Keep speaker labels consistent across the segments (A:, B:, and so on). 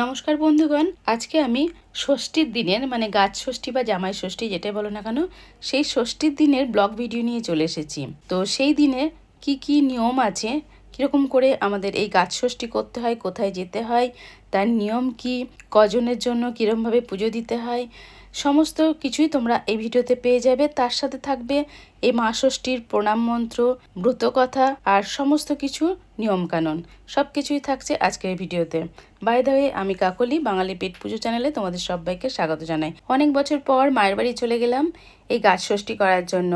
A: নমস্কার বন্ধুগণ, আজকে আমি ষষ্ঠীর দিনের মানে গাছ ষষ্ঠী বা জামাই ষষ্ঠী যেটাই বলো না কেন, সেই ষষ্ঠীর দিনের ব্লগ ভিডিও নিয়ে চলে এসেছি। তো সেই দিনে কি কি নিয়ম আছে, কীরকম করে আমাদের এই গাছ ষষ্ঠী করতে হয়, কোথায় যেতে হয়, তার নিয়ম কি, কজনের জন্য কীরকমভাবে পুজো দিতে হয় সমস্ত কিছুই তোমরা এই ভিডিওতে পেয়ে যাবে। তার সাথে থাকবে এই মা ষষ্ঠীর প্রণাম মন্ত্র ব্রতকথা আর সমস্ত কিছু নিয়মকানুন। সব কিছুই থাকছে আজকের ভিডিওতে। বাই দা আমি কাকলি, বাঙালি পেট পুজো চ্যানেলে তোমাদের সবাইকে স্বাগত জানাই। অনেক বছর পর মায়ের বাড়ি চলে গেলাম এই গাছ ষষ্ঠী করার জন্য।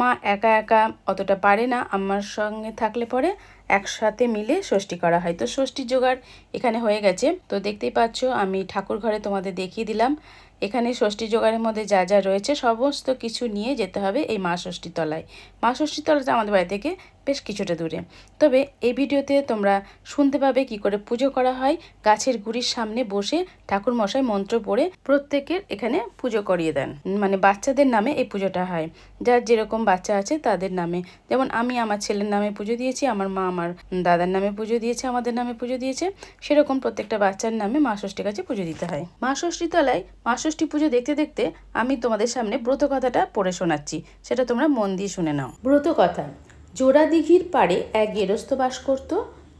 A: মা একা একা অতটা পারে না, আমার সঙ্গে থাকলে পরে একসাথে মিলে ষষ্ঠী করা হয়। তো ষষ্ঠীর জোগাড় এখানে হয়ে গেছে। তো দেখতেই পাচ্ছ, আমি ঠাকুর ঘরে তোমাদের দেখিয়ে দিলাম। এখানে ষষ্ঠী জোগাড়ের মধ্যে যা যা রয়েছে, সমস্ত কিছু নিয়ে যেতে হবে এই মা ষষ্ঠীতলায়। মা ষষ্ঠী তলাটা আমাদের বাড়ি থেকে বেশ কিছুটা দূরে। তবে এই ভিডিওতে তোমরা শুনতে পাবে কি করে পুজো করা হয়। গাছের গুড়ির সামনে বসে ঠাকুর মশাই মন্ত্র পড়ে প্রত্যেকের এখানে পুজো করিয়ে দেন। মানে বাচ্চাদের নামে এই পুজোটা হয়। যার যেরকম বাচ্চা আছে তাদের নামে। যেমন আমি আমার ছেলের নামে পুজো দিয়েছি, আমার মা আমার দাদার নামে পুজো দিয়েছে, আমাদের নামে পুজো দিয়েছে। সেরকম প্রত্যেকটা বাচ্চার নামে মা ষষ্ঠীর কাছে পুজো দিতে হয়। মা ষষ্ঠী তলায় মা ষষ্ঠী পুজো দেখতে দেখতে আমি তোমাদের সামনে ব্রত কথাটা পড়ে শোনাচ্ছি। সেটা তোমরা মন দিয়ে শুনে নাও। ব্রত কথা জোড়া দিঘির পাড়ে এক গেরস্থ বাস করত,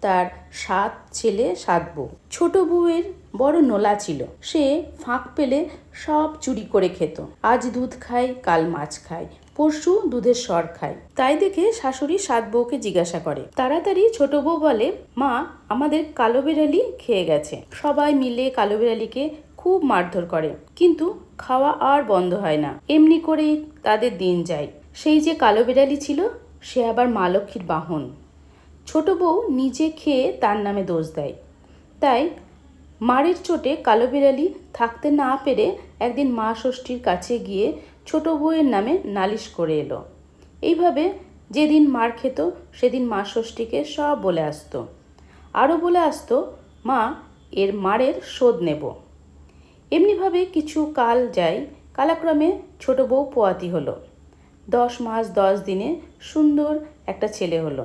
A: তার সাত ছেলে, সাত বউ। ছোট বউয়ের বড় নোলা ছিল। সে ফাঁক পেলে সব চুরি করে খেত। আজ দুধ খায়, কাল মাছ খায়, পরশু দুধের সর খায়। তাই দেখে শাশুড়ি সাত বউকে জিজ্ঞাসা করে। তাড়াতাড়ি ছোট বউ বলে, মা, আমাদের কালো বিড়ালি খেয়ে গেছে। সবাই মিলে কালো বিড়ালিকে খুব মারধর করে। কিন্তু খাওয়া আর বন্ধ হয় না। এমনি করেই তাদের দিন যায়। সেই যে কালো বিড়ালি ছিল সে আবার মা লক্ষ্মীর বাহন। ছোট বউ নিজে খেয়ে তার নামে দোষ দেয়। তাই মারের চোটে কালো বিড়ালি থাকতে না পেরে একদিন মা ষষ্ঠীর কাছে গিয়ে ছোট বউয়ের নামে নালিশ করে এলো। এইভাবে যেদিন মার খেত, সেদিন মা ষষ্ঠীকে সব বলে আসতো। আরও বলে আসতো, মা, এর মারের শোধ নেব। এমনিভাবে কিছু কাল যায়, কালাক্রমে ছোট বউ পোয়াতি হলো। দশ মাস দশ দিনে সুন্দর একটা ছেলে হলো।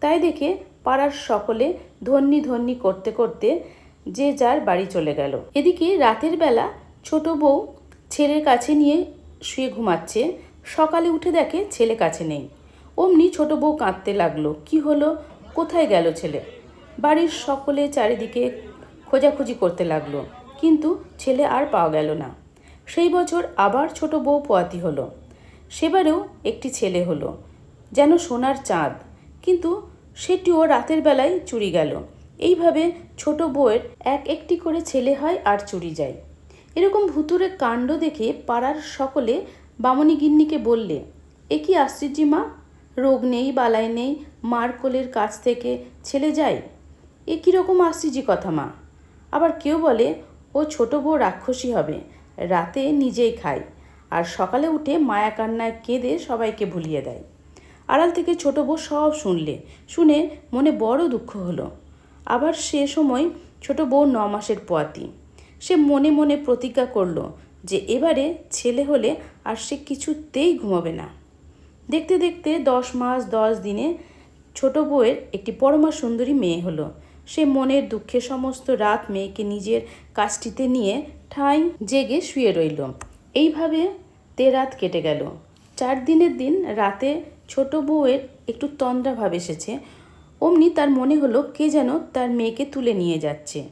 A: তাই দেখে পাড়ার সকলে ধন্যি ধন্যি করতে করতে যে যার বাড়ি চলে গেল। এদিকে রাতের বেলা ছোট বউ ছেলের কাছে নিয়ে শুয়ে ঘুমাচ্ছে। সকালে উঠে দেখে ছেলে কাছে নেই। অমনি ছোট বউ কাঁদতে লাগল, কি হলো? কোথায় গেল ছেলে? বাড়ির সকলে চারিদিকে খোঁজাখুঁজি করতে লাগল, কিন্তু ছেলে আর পাওয়া গেল না। সেই বছর আবার ছোট বউ পোয়াতি হলো। সেবারেও একটি ছেলে হলো। যেন সোনার চাঁদ। কিন্তু সেটিও রাতের বেলায় চুরি গেল। এইভাবে ছোট বউয়ের এক একটি করে ছেলে হয় আর চুরি যায়। এরকম ভুতুরে কাণ্ড দেখে পাড়ার সকলে বামনি গিন্নিকে বললে, এ কি আশ্চর্য মা! রোগ নেই, বালাই নেই, মার কোলের কাছ থেকে ছেলে যায়? এ কীরকম আশ্চর্য কথা মা! আবার কেউ বলে, ও ছোট বউ রাক্ষসী হবে, রাতে নিজেই খায়। আর সকালে উঠে মায়া কান্নায় কেঁদে সবাইকে ভুলিয়ে দেয়। আড়াল থেকে ছোট বউ সব শুনলে, শুনে মনে বড় দুঃখ হলো। আবার সে সময় ছোট বউ ন মাসের পোয়াতি। সে মনে মনে প্রতিজ্ঞা করল যে এবারে ছেলে হলে আর সে কিছুতেই ঘুমাবে না। দেখতে দেখতে দশ মাস দশ দিনে ছোট বউয়ের একটি পরমা সুন্দরী মেয়ে হলো। সে মনের দুঃখে সমস্ত রাত মেয়েকে নিজের কাজটিতে নিয়ে ঠাঁই জেগে শুয়ে রইল। এইভাবে তে রাত কেটে গেল। চার দিনের দিন রাতে ছোট বউয়ের একটু তন্দ্রা ভাব এসেছে। অমনি তার মনে হলো কে যেন তার মেয়েকে তুলে নিয়ে যাচ্ছে।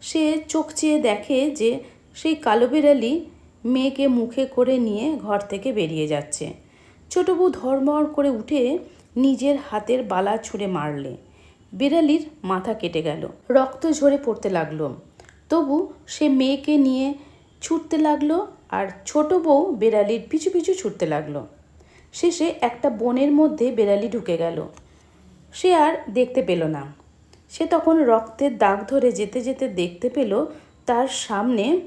A: সে চোখ চেয়ে দেখে যে সেই কালো বিড়ালি মেয়েকে মুখে করে নিয়ে ঘর থেকে বেরিয়ে যাচ্ছে। ছোট বউ ধর্মর করে উঠে নিজের হাতের বালা ছুঁড়ে মারলে। বিড়ালির মাথা কেটে গেল। রক্ত ঝরে পড়তে লাগল। তবু সে মেয়েকে নিয়ে ছুটতে লাগল আর ছোট বউ বেড়ালির পিছু পিছু ছুটতে লাগল। শেষে একটা বনের মধ্যে বেড়ালি ঢুকে গেল। সে আর দেখতে পেল না। সে তখন রক্তের দাগ ধরে যেতে যেতে দেখতে পেল তার সামনে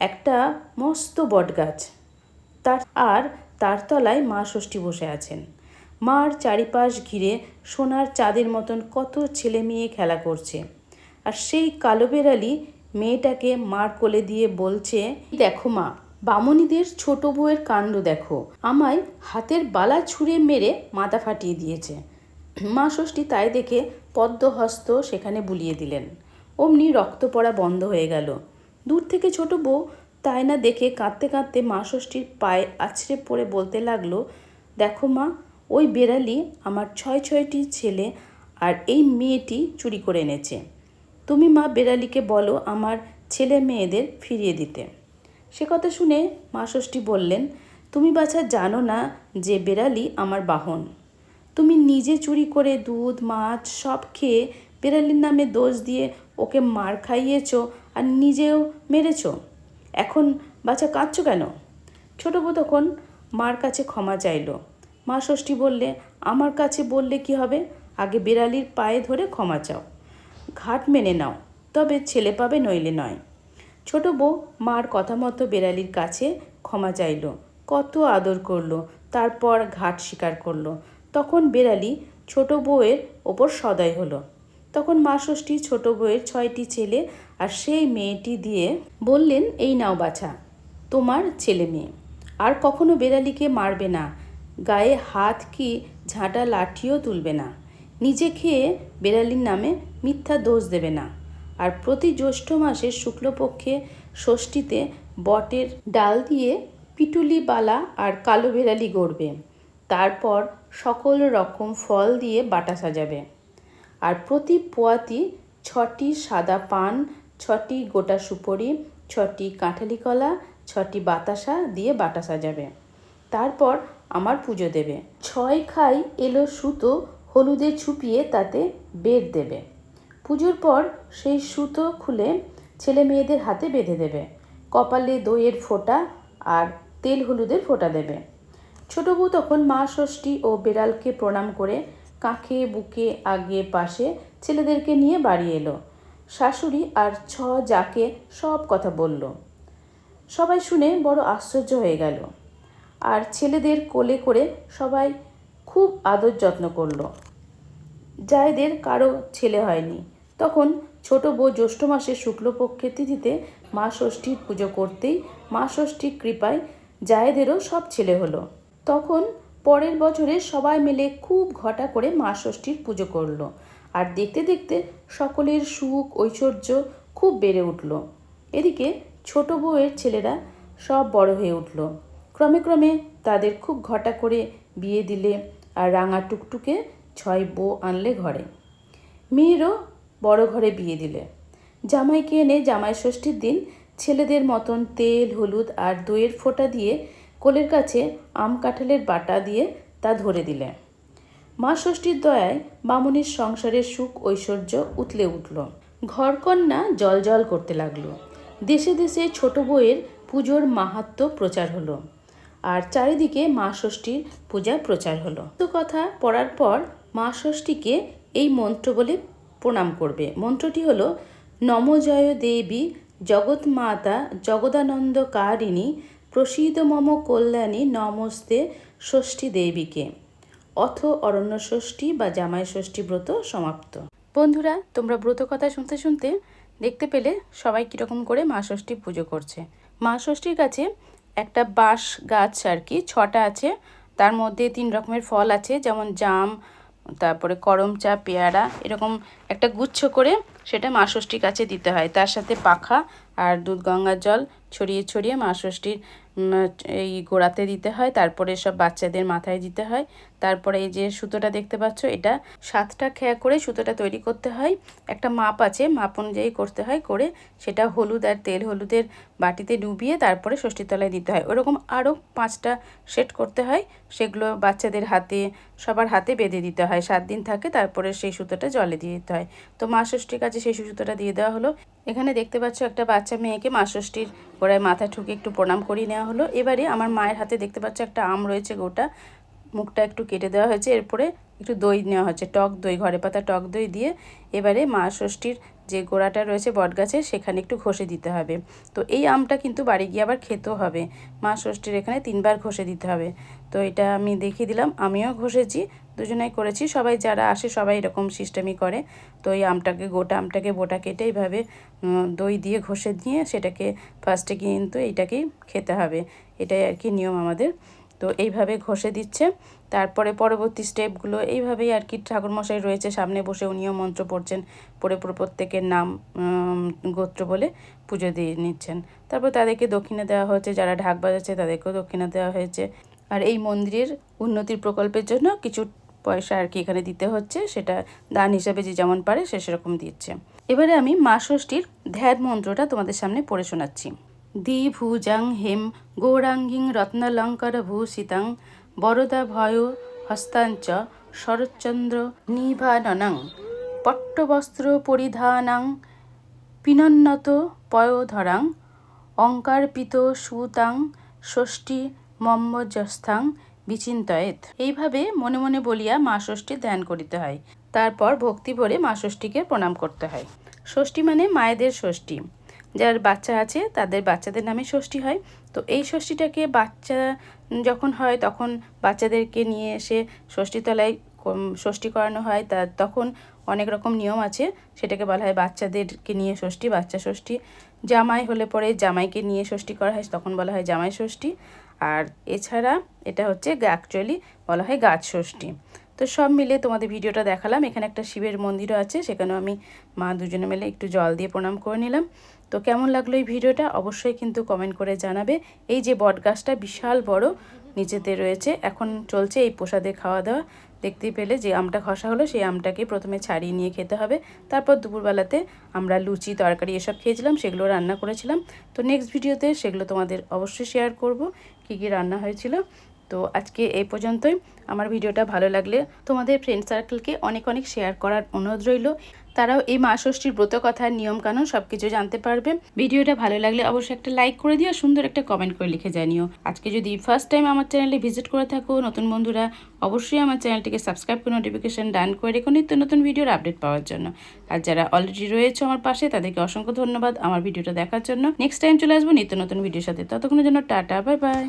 A: একটা মস্ত বটগাছ। তার আর তার তলায় মা ষষ্ঠী বসে আছেন। মার চারিপাশ ঘিরে সোনার চাঁদের মতন কত ছেলে মেয়ে খেলা করছে। আর সেই কালো বেড়ালি মেয়েটাকে মার কোলে দিয়ে বলছে, দেখো মা, বামনীদের ছোট বউয়ের কাণ্ড দেখো। আমায় হাতের বালা ছুঁড়ে মেরে মাথা ফাটিয়ে দিয়েছে। মা ষষ্ঠী তাই দেখে পদ্মহস্ত সেখানে বুলিয়ে দিলেন। অমনি রক্ত পড়া বন্ধ হয়ে গেল। দূর থেকে ছোট বউ তাই না দেখে কাঁদতে কাঁদতে মা ষষ্ঠীর পায়ে আছড়ে পড়ে বলতে লাগল, দেখো মা, ওই বেড়ালি আমার ছয় ছয়টি ছেলে আর এই মেয়েটি চুরি করে এনেছে। তুমি মা বেড়ালিকে বলো আমার ছেলে মেয়েদের ফিরিয়ে দিতে। সে কথা শুনে মা ষষ্ঠী বললেন, তুমি বাছা জানো না যে বেড়ালি আমার বাহন। তুমি নিজে চুরি করে দুধ, মাছ সব খেয়ে বেড়ালির নামে দোষ দিয়ে ওকে মার খাইয়েছ আর নিজেও মেরেছ। এখন বাচ্চা কাঁদছো কেন? ছোট বউ তখন মার কাছে ক্ষমা চাইলো। মা ষষ্ঠী বললে, আমার কাছে বললে কি হবে? আগে বেড়ালির পায়ে ধরে ক্ষমা চাও। ঘাট মেনে নাও, তবে ছেলে পাবে নইলে নয়। ছোট বউ মার কথা মতো বেড়ালির কাছে ক্ষমা চাইল, কত আদর করল, তারপর ঘাট স্বীকার করল। তখন বেড়ালি ছোট বউয়ের ওপর সদয় হলো। তখন মা ষষ্ঠী ছোট বউয়ের ছয়টি ছেলে আর সেই মেয়েটি দিয়ে বললেন, এই নাও বাছা, তোমার ছেলে মেয়ে। আর কখনো বেড়ালিকে মারবে না, গায়ে হাত কি ঝাঁটা লাঠিও তুলবে না। নিজে খেয়ে বেড়ালির নামে মিথ্যা দোষ দেবে না। আর প্রতি জ্যৈষ্ঠ মাসের শুক্লপক্ষে ষষ্ঠীতে বটের ডাল দিয়ে পিটুলি বালা আর কালো বেড়ালি গড়বে। তারপর সকল রকম ফল দিয়ে বাটা সাজাবে। আর প্রতি পোয়াতি ছটি সাদা পান, ছটি গোটা সুপরি, ছটি কাঁঠালি কলা, ছটি বাতাসা দিয়ে বাটা সাজাবে। তারপর আমার পুজো দেবে। ছয় খাই এলো সুতো হলুদে ছুপিয়ে তাতে বের দেবে। পুজোর পর সেই সুতো খুলে ছেলে মেয়েদের হাতে বেঁধে দেবে। কপালে দইয়ের ফোঁটা আর তেল হলুদের ফোঁটা দেবে। ছোট বউ তখন মা ষষ্ঠী ও বেড়ালকে প্রণাম করে কাঁখে, বুকে, আগে, পাশে ছেলেদেরকে নিয়ে বাড়ি এলো। শাশুড়ি আর ছ যাকে সব কথা বলল। সবাই শুনে বড় আশ্চর্য হয়ে গেল। আর ছেলেদের কোলে করে সবাই খুব আদর যত্ন করল। জায়দের কারও ছেলে হয়নি। তখন ছোট বউ জ্যৈষ্ঠ মাসে শুক্লপক্ষের তিথিতে মা ষষ্ঠীর পুজো করতেই মা ষষ্ঠীর কৃপায় জায়েদেরও সব ছেলে হলো। তখন পরের বছরে সবাই মিলে খুব ঘটা করে মা ষষ্ঠীর পুজো করল আর দেখতে দেখতে সকলের সুখ, ঐশ্বর্য খুব বেড়ে উঠল। এদিকে ছোট বউয়ের ছেলেরা সব বড় হয়ে উঠল। ক্রমে ক্রমে তাদের খুব ঘটা করে বিয়ে দিলে আর রাঙা টুকটুকে ছয় বউ আনলে ঘরে। মেয়েরও বড় ঘরে বিয়ে দিলে। জামাইকে এনে জামাই ষষ্ঠীর দিন ছেলেদের মতন তেল, হলুদ আর দইয়ের ফোঁটা দিয়ে কোলের কাছে আম কাঁঠালের বাটা দিয়ে তা ধরে দিলে। মা ষষ্ঠীর দয়ায় বামুনির সংসারের সুখ ঐশ্বর্য উতলে উঠল। ঘরকন্যা জল জল করতে লাগল। দেশে দেশে ছোট বউয়ের পুজোর মাহাত্ম্য প্রচার হলো আর চারিদিকে মা ষষ্ঠীর পূজা প্রচার হলো। তো কথা পড়ার পর মা ষষ্ঠীকে এই মন্ত্র বলে প্রণাম করবে। মন্ত্রটি হলো নমজয় দেবী জগৎ মাতা জগদানন্দ কারিণী প্রসিদ মম কল্যাণী, নমস্তে ষষ্ঠী দেবীকে। অথ অরণ্য ষষ্ঠী বা জামাই ষষ্ঠী ব্রত সমাপ্ত। বন্ধুরা, তোমরা ব্রত কথা শুনতে শুনতে দেখতে পেলে সবাই কীরকম করে মা ষষ্ঠী পুজো করছে। মা ষষ্ঠীর কাছে একটা বাঁশ গাছ আর কি, ছটা আছে। তার মধ্যে তিন রকমের ফল আছে, যেমন জাম তারপরে করম চা পেয়ারা এরকম একটা গুচ্ছ করে সেটা মা ষষ্ঠীর কাছে দিতে হয়। তার সাথে পাখা আর দুধ গঙ্গার জল ছড়িয়ে ছড়িয়ে মা ষষ্ঠীর এই গোড়াতে দিতে হয়। তারপরে সব বাচ্চাদের মাথায় দিতে হয়। তারপরে এই যে সুতোটা দেখতে পাচ্ছ, এটা সাতটা খেয়া করে সুতোটা তৈরি করতে হয়। একটা মাপ আছে, মাপ অনুযায়ী করতে হয়। করে সেটা হলুদ আর তেল হলুদের বাটিতে ডুবিয়ে তারপরে ষষ্ঠীর তলায় দিতে হয়। ওরকম আরও পাঁচটা সেট করতে হয়। সেগুলো বাচ্চাদের হাতে, সবার হাতে বেঁধে দিতে হয়। সাত দিন থাকে, তারপরে সেই সুতোটা জলে দিয়ে দিতে হয়। তো মা ষষ্ঠীর কাছে সেই সুতোটা দিয়ে দেওয়া হলো। এখানে দেখতে পাচ্ছ একটা বাচ্চা মেয়েকে মা ষষ্ঠীর গোড়ায় মাথা ঠুকে একটু প্রণাম করিয়ে নেওয়া হলো। এবারে আমার মায়ের হাতে দেখতে পাচ্ছ একটা আম রয়েছে গোটা। মুখটা একটু কেটে দেওয়া হয়েছে। এরপরে একটু দই নেওয়া হচ্ছে, টক দই, ঘরে পাতা টক দই দিয়ে। এবারে মা ষষ্ঠীর যে গোড়াটা রয়েছে বটগাছে, সেখানে একটু ঘষে দিতে হবে। তো এই আমটা কিন্তু বাড়ি গিয়ে আবার খেতেও হবে। মা ষষ্ঠীর এখানে তিনবার ঘষে দিতে হবে। তো এটা আমি দেখিয়ে দিলাম, আমিও ঘষেছি। দুজনাই করেছি। সবাই যারা আসে সবাই এরকম সিস্টেমই করে। তো এই আমটাকে, গোটা আমটাকে, বোটা কেটে এইভাবে দই দিয়ে ঘষে দিয়ে সেটাকে ফার্স্টে কিন্তু এইটাকেই খেতে হবে। এটাই আর কি নিয়ম আমাদের। তো এইভাবে ঘষে দিচ্ছে। তারপরে পরবর্তী স্টেপগুলো এইভাবেই আর কি ঠাকুরমশাই রয়েছে। সামনে বসে উনিও মন্ত্র পড়ছেন। পড়ে পড়ে প্রত্যেকের নাম গোত্র বলে পুজো দিয়ে নিচ্ছেন। তারপর তাদেরকে দক্ষিণা দেওয়া হয়েছে। যারা ঢাক বাজাচ্ছে তাদেরকেও দক্ষিণা দেওয়া হয়েছে। আর এই মন্দিরের উন্নতির প্রকল্পের জন্য কিছু পয়সা আর কি এখানে দিতে হচ্ছে, সেটা দান হিসাবে যে যেমন পারে সে সেরকম দিচ্ছে। এবারে আমি মা ষষ্ঠীর ধ্যান মন্ত্রটা তোমাদের সামনে পড়ে শোনাচ্ছি। দ্বিভুজাং হেম গৌরাঙ্গিং রত্নালঙ্কার ভূষিতাং বরদা ভয় হস্তাঞ্চ শরৎচন্দ্র নিভাননাং পট্টবস্ত্র পরিধানাং পিনন্নত পয়োধরাং অঙ্কারপিত সুতাং ষষ্ঠী মম্মজস্থাং বিচিন্তয়েত। এইভাবে মনে মনে বলিয়া মা ষষ্ঠী ধ্যান করিতে হয়। তারপর ভক্তি ভরে মা ষষ্ঠীকে প্রণাম করতে হয়। ষষ্ঠী মানে মায়েদের ষষ্ঠী। যার বাচ্চা আছে, তাদের বাচ্চাদের নামে ষষ্ঠী হয়। তো এই ষষ্ঠীটাকে বাচ্চা যখন হয়, তখন বাচ্চাদেরকে নিয়ে এসে ষষ্ঠীতলায় ষষ্ঠী করানো হয়। তা তখন অনেক রকম নিয়ম আছে। সেটাকে বলা হয় বাচ্চাদেরকে নিয়ে ষষ্ঠী, বাচ্চা ষষ্ঠী। জামাই হলে পরে জামাইকে নিয়ে ষষ্ঠী করা হয়, তখন বলা হয় জামাই ষষ্ঠী। আর এছাড়া এটা হচ্ছে অ্যাকচুয়ালি বলা হয় গাছ ষষ্ঠী। তো সব মিলে তোমাদের ভিডিওটা দেখালাম। এখানে একটা শিবের মন্দিরও আছে, সেখানেও আমি মা দুজনে মিলে একটু জল দিয়ে প্রণাম করে নিলাম। তো কেমন লাগল এই ভিডিওটা? অবশ্যই কিন্তু কমেন্ট করে জানাবে। এই যে বট গাছটা বিশাল বড়, নিচেতে রয়েছে, এখন চলছে এই প্রসাদে খাওয়া দাওয়া দেখতে পেলে যে আমটা খসা হলো, সেই আমটাকে প্রথমে ছাড়িয়ে নিয়ে খেতে হবে। তারপর দুপুরবেলাতে আমরা লুচি, তরকারি এসব খেয়েছিলাম, সেগুলো রান্না করেছিলাম। তো নেক্সট ভিডিওতে সেগুলো তোমাদের অবশ্যই শেয়ার করব। কী কী রান্না হয়েছিল। তো আজকে এই পর্যন্তই। আমার ভিডিওটা ভালো লাগলে তোমাদের ফ্রেন্ড সার্কেলকে অনেক অনেক শেয়ার করার অনুরোধ রইল। তারাও এই মা ষষ্ঠীর ব্রত নিয়ম কানুন সব কিছু জানতে পারবে। ভিডিওটা ভালো লাগলে অবশ্যই একটা লাইক করে দিও, সুন্দর একটা কমেন্ট করে লিখে জানিও। আজকে যদি ফার্স্ট টাইম আমার চ্যানেলে ভিজিট করে থাকো, নতুন বন্ধুরা, অবশ্যই আমার চ্যানেলটিকে সাবস্ক্রাইব করে নোটিফিকেশন ডান করে রেখো নিত্য নতুন ভিডিওর আপডেট পাওয়ার জন্য। আর যারা অলরেডি রয়েছে আমার পাশে, তাদেরকে অসংখ্য ধন্যবাদ আমার ভিডিওটা দেখার জন্য। নেক্সট টাইম চলে আসব নিত্য নতুন ভিডিওর সাথে। ততক্ষণের জন্য টাটা বাই বাই